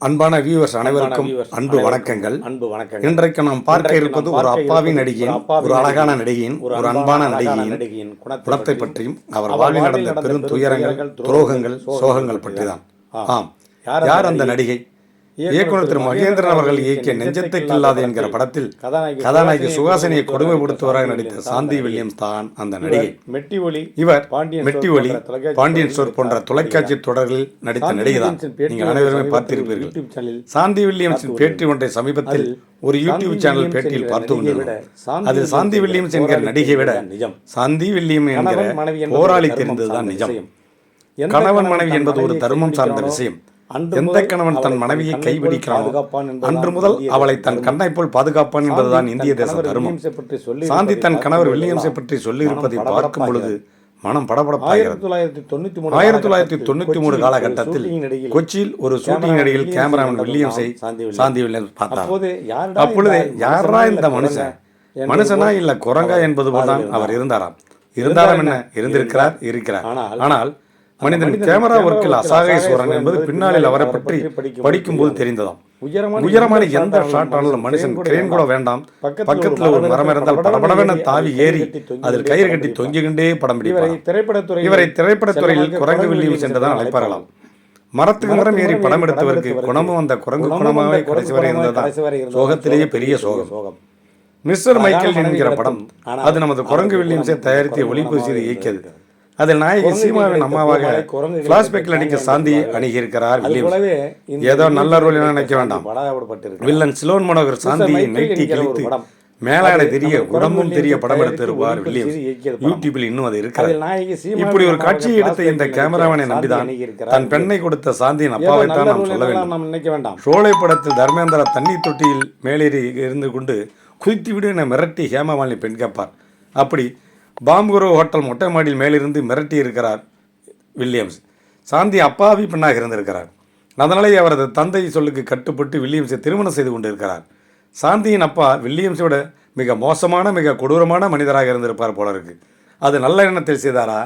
அன்பான வியூவர்ஸ் அனைவருக்கும் அன்பு வணக்கங்கள். அன்பு வணக்கங்கள். இன்றைக்கு நாம் பார்க்க இருப்பது ஒரு இருப்பது நடிகையின் ஒரு அப்பாவி அழகான நடிகையின், ஒரு அன்பான நடிகையின் குணத்தை பற்றியும், அவர் வாழ்வில் நடந்த பெரும் துயரங்கள் துரோகங்கள் சோகங்கள் சோகங்கள் பற்றி பற்றிதான். தான். ஆம். யார் அந்த நடிகை? இயக்குனர் திரு மகேந்திரன் அவர்கள் இயக்கிய நெஞ்சத்தை கில்லாது என்கிற படத்தில் கதாநாயகி சுகாசினியை கொடுமைப்படுத்துவராக நடித்த சாந்தி வில்லியம்ஸ் தான் அந்த நடிகை. மெட்டி இவர் மெட்டி தொலைக்காட்சி பாண்டியன் தொடரில் போன்ற தொலைக்காட்சி நடிகை. தொடரில் நடித்த நடிகை தான் நீங்கள் ஒன்றை அனைவருமே சமீபத்தில் பார்த்திருப்பீர்கள். சாந்தி வில்லியம்ஸின் பேட்டி ஒன்றை சமீபத்தில் ஒரு யூடியூப் சேனல் பேட்டியில் பார்த்து கொண்டிருந்தோம் விட சாந்தி அதில் சாந்தி வில்லியம்ஸ் என்கிற நடிகையை விட. சாந்தி வில்லியம் என்கிற போராளி தெரிந்ததுதான் நிஜம். கணவன் மனைவி என்பது ஒரு தர்மம் சார்ந்த விஷயம். எந்த கணவன் தன் மனைவியை கைபிடிக்கிறானோ அன்று முதல் அவளை தன். கண்ணை போல் பாதுகாப்பான் என்பதுதான் இந்திய தேச தர்மம் சாந்தி தன் கணவர் வில்லியம்ஸை பற்றி சொல்லியிருப்பதை பார்க்கும் பொழுது. மனம் ஆயிரத்தி படபடப்பாகிறது தொள்ளாயிரத்தி தொண்ணூத்தி மூணு ஆயிரத்தி தொள்ளாயிரத்தி தொண்ணூத்தி மூணு காலகட்டத்தில் கொச்சியில் ஒரு ஷூட்டிங் நடிகையில் கேமராமேன் வில்லியம்ஸை சாந்தி வில்லியம்ஸ். பார்த்தார் அப்பொழுது யாரா இந்த மனுஷன் மனுஷனா இல்ல குரங்கா என்பது போல் தான் பாதையில் அவர் இருந்தார். இருந்தாராம் இருந்தாராம் என்ன இருந்தார். இருந்திருக்கிறார் இருக்கிறார் ஆனால் மனிதன் கேமரா ஒர்க்கில் அசாகேஸ்வரன் என்பது பின்னாளில் அவரை பற்றி படிக்கும் படிக்கும்போது போது தெரிந்ததாம். உயரமான எந்த ஷாட் ஆனாலும் மனுஷன் கிரேன் கூட வேண்டாம். பக்கத்தில் ஒரு மரம் இருந்தால் படபடவென தாவி ஏறி அதில் கயிறு கட்டி தொங்கிக்கிண்டே படம் இவரை பிடிப்பார். இவரை திரைப்படத்துறையில் குரங்கு வில்லியம்ஸ் என்றுதான் அழைப்பார்களாம் மரத்துக்கு மரம் ஏறி படம் எடுத்தவருக்கு குணமும் அந்த குரங்கு குணமாகவே கடைசி வரை இருந்ததான் சோகத்திலேயே பெரிய சோகம். மிஸ்டர் மைக்கேல் என்கிற படம் அது நமது குரங்கு வில்லியம்ஸை தயாரித்து ஒளிப்பதிவு செய்து இயக்கியது. அதில் நாயகி சீமாவின் அம்மாவாக பூமாலை, குரங்கு கிடைத்த பிளாஷ்பேக்கில் நடிக்க சாந்தி அணுகியிருக்கிறார் ஏதோ நல்ல ரோல் என நினைக்க வேண்டாம். வில்லன் சிலோன் மனோகர் சாந்தியை நைட்டி கிழித்து. மேலாடை தெரிய உடம்பும் தெரிய படம் எடுத்திருப்பார் வில்லியம்ஸ். யூடியூபில் இன்னும் அது இருக்கிறது சீமாவின் இப்படி ஒரு காட்சியை எடுத்த இந்த கேமராமேனை நம்பிதான். தன் பெண்ணை கொடுத்த சாந்தியின் ஏதோ அப்பாவைத்தான் நல்ல நாம் சொல்ல வேண்டாம் ஷோலை படத்தில் தர்மேந்திரா தண்ணீர் தொட்டியில் மேலேறி இருந்து கொண்டு குதித்து விடு என மிரட்டி ஹேமமாலினி பெண் கேட்பார் அப்படி பாம்புரோ ஹோட்டல் மொட்டை மாடியில் மேலிருந்து மிரட்டி இருக்கிறார் வில்லியம்ஸ். சாந்தி அப்பாவி பெண்ணாக இருந்திருக்கிறார். அதனாலே அவரது தந்தை சொல்லுக்கு கட்டுப்பட்டு வில்லியம்ஸை திருமணம் செய்து கொண்டிருக்கிறார். சாந்தியின் அப்பா வில்லியம்ஸை விட மிக மோசமான மிக கொடூரமான மனிதராக இருந்திருப்பார் போல இருக்கு அது நல்ல எண்ணத்தில் செய்தாரா?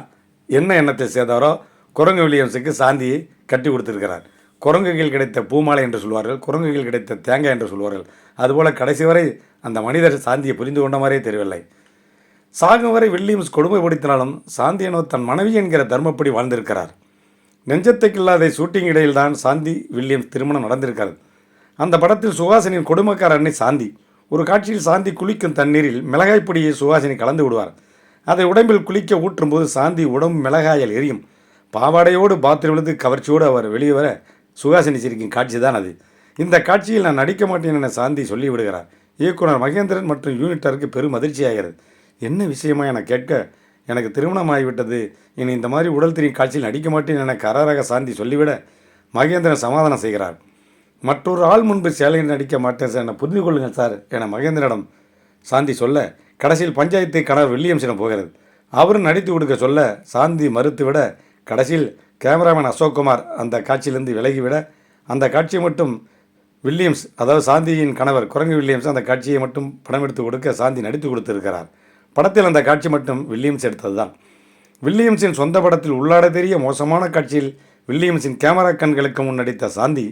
என்ன எண்ணத்தில் செய்தாரோ? குரங்கு வில்லியம்ஸுக்கு சாந்தியை கட்டி கொடுத்துருக்கிறார். குரங்குகள் கிடைத்த பூமாலை என்று சொல்வார்கள் குரங்குகள் கிடைத்த தேங்காய் என்று சொல்வார்கள். அதுபோல் கடைசி வரை அந்த மனிதர் சாந்தியை புரிந்து கொண்ட மாதிரியே தெரியவில்லை. சாகும் வரை வில்லியம்ஸ் கொடுமைப்படுத்தினாலும் சாந்தியனோ தன் மனைவி என்கிற தர்மப்படி வாழ்ந்திருக்கிறார். நெஞ்சத்தைக்கில்லாத ஷூட்டிங் இடையில்தான் சாந்தி வில்லியம்ஸ் திருமணம் நடந்திருக்கிறது. அந்த படத்தில் சுஹாசினியின் கொடுமைக்கார அன்னை சாந்தி. ஒரு காட்சியில் சாந்தி குளிக்கும் தண்ணீரில் மிளகாய் பொடியை சுஹாசினி கலந்து விடுவார். அதை உடம்பில் குளிக்க ஊற்றும்போது சாந்தி உடம்பு மிளகாயால் எரியும். பாவாடையோடு பாத்திரம் விழுந்து கவர்ச்சியோடு அவர் வெளியே வர சுஹாசினி சிரிக்கும் காட்சி தான் அது. இந்த காட்சியில் நான் நடிக்க மாட்டேன் என சாந்தி சொல்லிவிடுகிறார். இயக்குனர் மகேந்திரன் மற்றும் யூனிட்டருக்கு பெரும் அதிர்ச்சியாகிறது. என்ன விஷயமா என கேட்க? எனக்கு திருமணம் ஆகிவிட்டது இனி இந்த மாதிரி உடல் திரி காட்சியில் நடிக்க மாட்டேன் என கராராக சாந்தி சொல்லிவிட மகேந்திரன் சமாதானம் செய்கிறார். மற்றொரு ஆள் முன்பு சேலையில் நடிக்க மாட்டேன் சார் என புரிந்து கொள்ளுங்கள் சார் என மகேந்திரனிடம் சாந்தி சொல்ல கடைசியில் பஞ்சாயத்து கணவர் வில்லியம்ஸிடம் போகிறது. அவரும் நடித்து கொடுக்க சொல்ல சாந்தி மறுத்துவிட கடைசியில் கேமராமேன் அசோக்குமார் அந்த காட்சியிலிருந்து விலகிவிட அந்த காட்சியை மட்டும் வில்லியம்ஸ் அதாவது சாந்தியின் கணவர் குரங்கு வில்லியம்ஸ் அந்த காட்சியை மட்டும் படம் எடுத்து கொடுக்க சாந்தி நடித்து கொடுத்திருக்கிறார். படத்தில் அந்த காட்சி மட்டும் வில்லியம்ஸ் எடுத்தது தான் வில்லியம்ஸின் சொந்த படத்தில் உள்ளாட தெரிய மோசமான காட்சியில் வில்லியம்ஸின் கேமரா கண்களுக்கு முன் நடித்த சாந்தி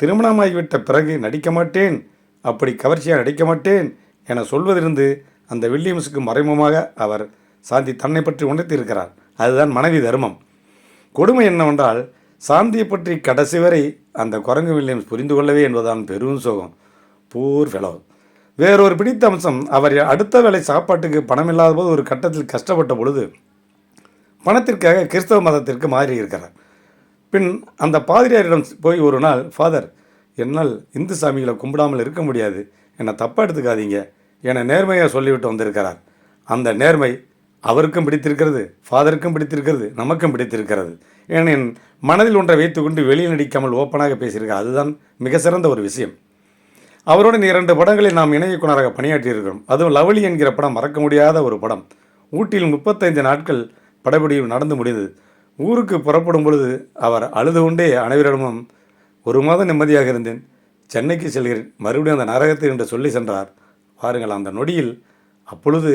திருமணமாகிவிட்ட பிறகு நடிக்க மாட்டேன் அப்படி கவர்ச்சியாக நடிக்க மாட்டேன் என சொல்வதிலிருந்து அந்த வில்லியம்ஸுக்கு மறைமுகமாக அவர் சாந்தி தன்னை பற்றி உணர்த்தியிருக்கிறார். அதுதான் மனைவி தர்மம். கொடுமை என்னவென்றால் சாந்தியை பற்றி கடைசி வரை அந்த குரங்கு வில்லியம்ஸ் புரிந்து கொள்ளவே என்பதுதான் பெரும் சோகம். பூர் ஃபெலோ வேறொரு பிடித்த அம்சம் அவர் அடுத்த வேளை சாப்பாட்டுக்கு பணம் இல்லாத போது ஒரு கட்டத்தில் கஷ்டப்பட்ட பொழுது பணத்திற்காக கிறிஸ்தவ மதத்திற்கு மாறி இருக்கிறார் பின் அந்த பாதிரியாரிடம் போய் ஒரு நாள் ஃபாதர் என்னால் இந்து சாமிகளை கும்பிடாமல் இருக்க முடியாது. என்னை தப்பாக எடுத்துக்காதீங்க. என நேர்மையாக சொல்லிவிட்டு வந்திருக்கிறார். அந்த நேர்மை அவருக்கும் பிடித்திருக்கிறது ஃபாதருக்கும் பிடித்திருக்கிறது நமக்கும் பிடித்திருக்கிறது. ஏன் என் மனதில் ஒன்றை வைத்துக்கொண்டு வெளியில் நடிக்காமல் ஓப்பனாக பேசியிருக்கார் அதுதான் மிக சிறந்த ஒரு விஷயம். அவருடன் இரண்டு படங்களில் நாம் இணை இயக்குனராக பணியாற்றியிருக்கிறோம். அதுவும் லவ்லி என்கிற படம் மறக்க முடியாத ஒரு படம். ஊட்டியில் முப்பத்தைந்து நாட்கள் படப்பிடிப்பு நடந்து முடிந்தது. ஊருக்கு புறப்படும் பொழுது அவர் அழுது கொண்டே அனைவரிடமும் ஒரு மாதம் நிம்மதியாக இருந்தேன். சென்னைக்கு செல்கிறேன். மறுபடியும் அந்த நரகத்தில் என்று சொல்லி சென்றார். பாருங்கள் அந்த நொடியில் அப்பொழுது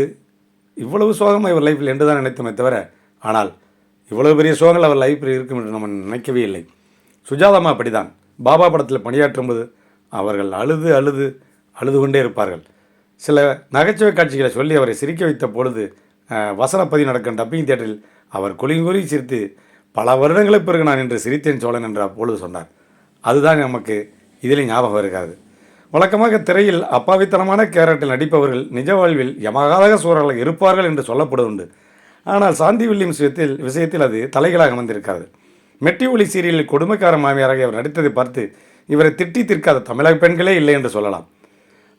இவ்வளவு சோகம் இவர் லைஃப்பில் என்று தான் நினைத்தோமே தவிர ஆனால் இவ்வளவு பெரிய சோகங்கள் அவர் லைஃப்பில் இருக்கும் என்று நம்ம நினைக்கவே இல்லை. சுஜாதாமா அப்படிதான் பாபா படத்தில் பணியாற்றும்போது அவர்கள் அழுது அழுது அழுது கொண்டே இருப்பார்கள். சில நகைச்சுவை காட்சிகளை சொல்லி அவரை சிரிக்க வைத்த பொழுது அஹ், வசனப்பதிவு நடக்கும் டப்பிங் தியேட்டரில் அவர் குலுங்கி சிரித்து பல வருடங்களுக்கு பிறகு நான் இன்று சிரித்தேன் சோழன் என்று அப்பொழுது சொன்னார். அதுதான் நமக்கு இதில் ஞாபகம் இருக்காது வழக்கமாக திரையில் அப்பாவித்தனமான கேரக்டர் நடிப்பவர்கள் நிஜ வாழ்வில் யமகாதக சூழலாக இருப்பார்கள் என்று சொல்லப்படுவதுண்டு. ஆனால் சாந்தி வில்லியம்ஸ் விஷயத்தில் விஷயத்தில் அது தலைகளாக அமைந்திருக்கிறது மெட்டி ஒளி சீரியலில் கொடுமைக்கார மாமியாராக அவர் நடித்ததை பார்த்து இவரை திட்டி தீர்க்காத தமிழக பெண்களே இல்லை என்று சொல்லலாம்.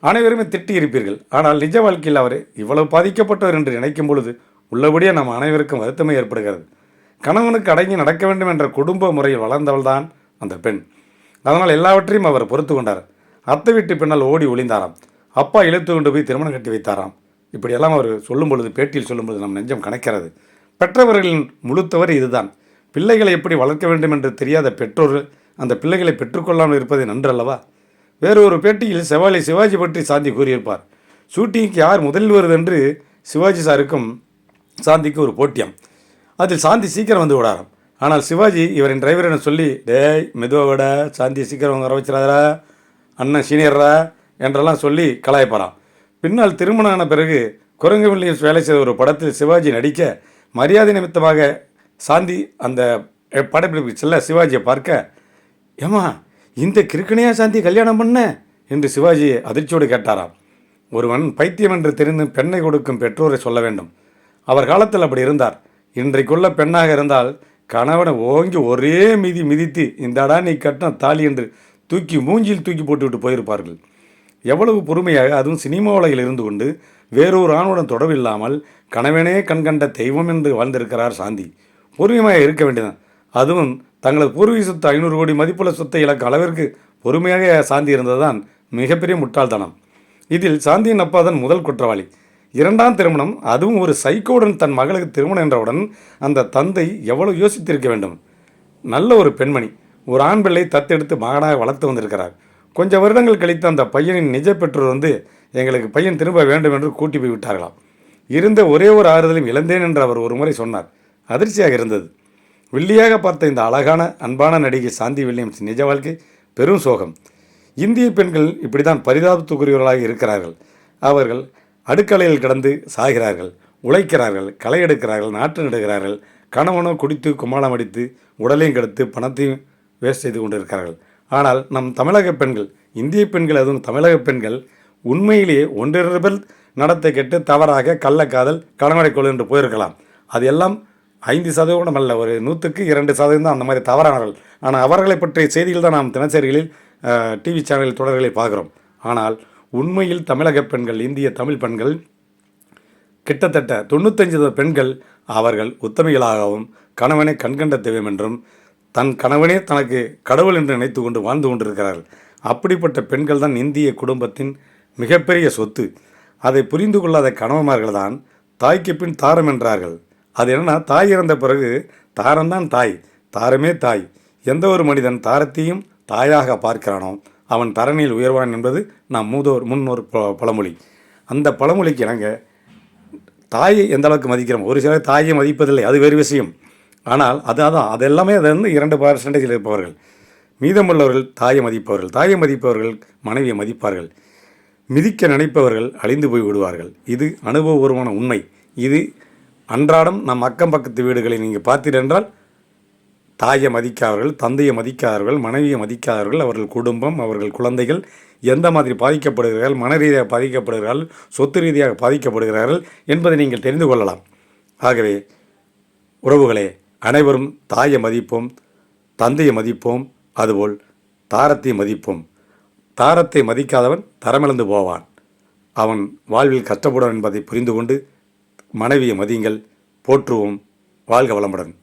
அனைவருமே திட்டி இருப்பீர்கள். ஆனால் நிஜ வாழ்க்கையில் அவர் இவ்வளவு பாதிக்கப்பட்டவர் என்று நினைக்கும் பொழுது உள்ளபடியே நம் அனைவருக்கும் வருத்தமே ஏற்படுகிறது. கணவனுக்கு அடங்கி நடக்க வேண்டும் என்ற குடும்ப முறையில் வளர்ந்தவள்தான் அந்த பெண். அதனால் எல்லாவற்றையும் அவர் பொறுத்து கொண்டார். அத்தை வீட்டு பின்னால் ஓடி ஒளிந்தாராம். அப்பா இழுத்து கொண்டு போய் திருமணம் கட்டி வைத்தாராம். இப்படியெல்லாம் அவர் சொல்லும் பொழுது பேட்டியில் சொல்லும் பொழுது நம் நெஞ்சம் கணக்கிறது பெற்றவர்களின் முழுத்தவர் இதுதான். பிள்ளைகளை எப்படி வளர்க்க வேண்டும் என்று தெரியாத பெற்றோர்கள் அந்த பிள்ளைகளை பெற்றுக்கொள்ளாமல் இருப்பது நன்றல்லவா? வேறொரு பேட்டியில் செவாலி சிவாஜி பற்றி சாந்தி கூறியிருப்பார். ஷூட்டிங்க்கு யார் முதலில் வருதென்று சிவாஜி சாருக்கும் சாந்திக்கு ஒரு போட்டியம். அதில் சாந்தி சீக்கிரம் வந்து விடாராம் ஆனால் சிவாஜி இவரின் டிரைவரிடம் சொல்லி டேய் மெதுவாக விட சாந்தி சீக்கிரம் வர வச்சிடாதரா அண்ணன் சீனியர்ரா என்றெல்லாம் சொல்லி கலாய்ப்பாராம். பின்னால் திருமணம் ஆன பிறகு குரங்கு வில்லியம்ஸ் வேலை செய்த ஒரு படத்தில் சிவாஜி நடிக்க மரியாதை நிமித்தமாக சாந்தி அந்த படப்பிடிப்புக்கு செல்ல சிவாஜியை பார்க்க ஏமா இந்த கிறுக்கனையா சாந்தி கல்யாணம் பண்ண? என்று சிவாஜி அதிர்ச்சியோடு கேட்டாராம். ஒருவன் பைத்தியம் என்று தெரிந்து பெண்ணை கொடுக்கும் பெற்றோரை சொல்ல வேண்டும். அவர் காலத்தில் அப்படி இருந்தார். இன்றைக்குள்ள பெண்ணாக இருந்தால் கணவனை ஓங்கி ஒரே மிதி மிதித்து இந்தடா நீ கட்டின தாலி என்று தூக்கி மூஞ்சில் தூக்கி போட்டுவிட்டு போயிருப்பார்கள். எவ்வளவு பொறுமையாக அதுவும் சினிமா உலகில் இருந்து கொண்டு வேறொரு ஆணுடன் தொடர்பில்லாமல் கணவனே கண்கண்ட தெய்வம் என்று வாழ்ந்திருக்கிறார் சாந்தி. பொறுமையாக இருக்க வேண்டியதான் அதுவும் தங்களது பூர்வீக சொத்து ஐநூறு கோடி மதிப்புள்ள சொத்தை இழக்க அளவிற்கு பொறுமையாக சாந்தி இருந்ததுதான் மிகப்பெரிய முட்டாள்தனம். இதில் சாந்தியின் அப்பா தான் முதல் குற்றவாளி. இரண்டாம் திருமணம் அதுவும் ஒரு சைக்கோவுடன் தன் மகளுக்கு திருமணம் என்றவுடன் அந்த தந்தை எவ்வளவு யோசித்திருக்க வேண்டும்? நல்ல ஒரு பெண்மணி ஒரு ஆண் பிள்ளை தத்தெடுத்து மகனாக வளர்த்து வந்திருக்கிறார். கொஞ்சம் வருடங்கள் கழித்து அந்த பையனின் நிஜ பெற்றோர் வந்து எங்களுக்கு பையன் திரும்ப வேண்டும் என்று கூட்டி போய் விட்டார்களாம் இருந்த ஒரே ஒரு ஆறுதலும் இழந்தேன் என்று அவர் ஒரு முறை சொன்னார். அதிர்ச்சியாக இருந்தது. வில்லியாக பார்த்த இந்த அழகான அன்பான நடிகை சாந்தி வில்லியம்ஸ் நிஜ வாழ்க்கை பெரும் சோகம். இந்திய பெண்கள் இப்படி தான் பரிதாபத்துக்குரியவர்களாக இருக்கிறார்கள். அவர்கள் அடுக்கலையில் கிடந்து சாகிறார்கள் உழைக்கிறார்கள் களை எடுக்கிறார்கள் நாற்று நடுகிறார்கள் கணவனோ குடித்து குமாளம் அடித்து உடலையும் கெடுத்து பணத்தையும் வேஸ்ட் செய்து கொண்டிருக்கிறார்கள். ஆனால் நம் தமிழக பெண்கள் இந்திய பெண்கள் அதுவும் தமிழக பெண்கள் உண்மையிலேயே ஒன்றிரண்டு பேர் நடத்தை கெட்டு தவறாக கள்ளக்காதல் கணவனை கொள் என்று போயிருக்கலாம். அது எல்லாம் ஐந்து சதவீதம் அல்ல ஒரு நூற்றுக்கு இரண்டு சதவீதம் தான் அந்த மாதிரி தவறானவர்கள். ஆனால் அவர்களை பற்றிய செய்திகள் தான் நாம் தினசரிகளில் டிவி சேனல் தொடர்களில் பார்க்குறோம். ஆனால் உண்மையில் தமிழக பெண்கள் இந்திய தமிழ் பெண்கள் கிட்டத்தட்ட தொண்ணூத்தஞ்சு பெண்கள் அவர்கள் உத்தமிகளாகவும் கணவனை கண்கண்ட தெய்வம் என்றும் தன் கணவனே தனக்கு கடவுள் என்று நினைத்து கொண்டு வாழ்ந்து கொண்டிருக்கிறார்கள். அப்படிப்பட்ட பெண்கள் தான் இந்திய குடும்பத்தின் மிகப்பெரிய சொத்து. அதை புரிந்து கொள்ளாத கணவன்மார்கள் தான் தாய்க்கு பின் தாரம் என்றார்கள். அது என்னன்னா தாய் இறந்த பிறகு தாரம்தான் தாய் தாரமே தாய். எந்த ஒரு மனிதன் தாரத்தையும் தாயாக பார்க்கிறானோ அவன் தரணியில் உயர்வான் என்பது நாம் மூதோர் முன்னோர் ப- பழமொழி. அந்த பழமொழிக்கு இணங்க தாயை எந்த அளவுக்கு மதிக்கிறோம்? ஒரு சிலர் தாயை மதிப்பதில்லை அது வேறு விஷயம். ஆனால் அதான் அது எல்லாமே அது வந்து இரண்டு பர்சன்டேஜில் இருப்பவர்கள். மீதமுள்ளவர்கள் தாயை மதிப்பவர்கள் தாயை மதிப்பவர்கள் மனைவியை மதிப்பார்கள். மிதிக்க நினைப்பவர்கள் அழிந்து போய் விடுவார்கள். இது அனுபவபூர்வமான உண்மை. இது அன்றாடம் நம் அக்கம் பக்கத்து வீடுகளை நீங்கள் பார்த்தீரென்றால் தாயை மதிக்காதவர்கள் தந்தையை மதிக்காதவர்கள் மனைவியை மதிக்காதவர்கள் அவர்கள் குடும்பம் அவர்கள் குழந்தைகள் எந்த மாதிரி பாதிக்கப்படுகிறார்கள் மன ரீதியாக பாதிக்கப்படுகிறார்கள் சொத்து ரீதியாக பாதிக்கப்படுகிறார்கள் என்பதை நீங்கள் தெரிந்து கொள்ளலாம். ஆகவே உறவுகளே அனைவரும் தாயை மதிப்போம் தந்தையை மதிப்போம் அதுபோல் தாரத்தை மதிப்போம். தாரத்தை மதிக்காதவன் தரமிழந்து போவான். அவன் வாழ்வில் கஷ்டப்படுவான் என்பதை புரிந்து கொண்டு மனைவியை மதியுங்கள் போற்றுவோம். வாழ்க வளமுடன்.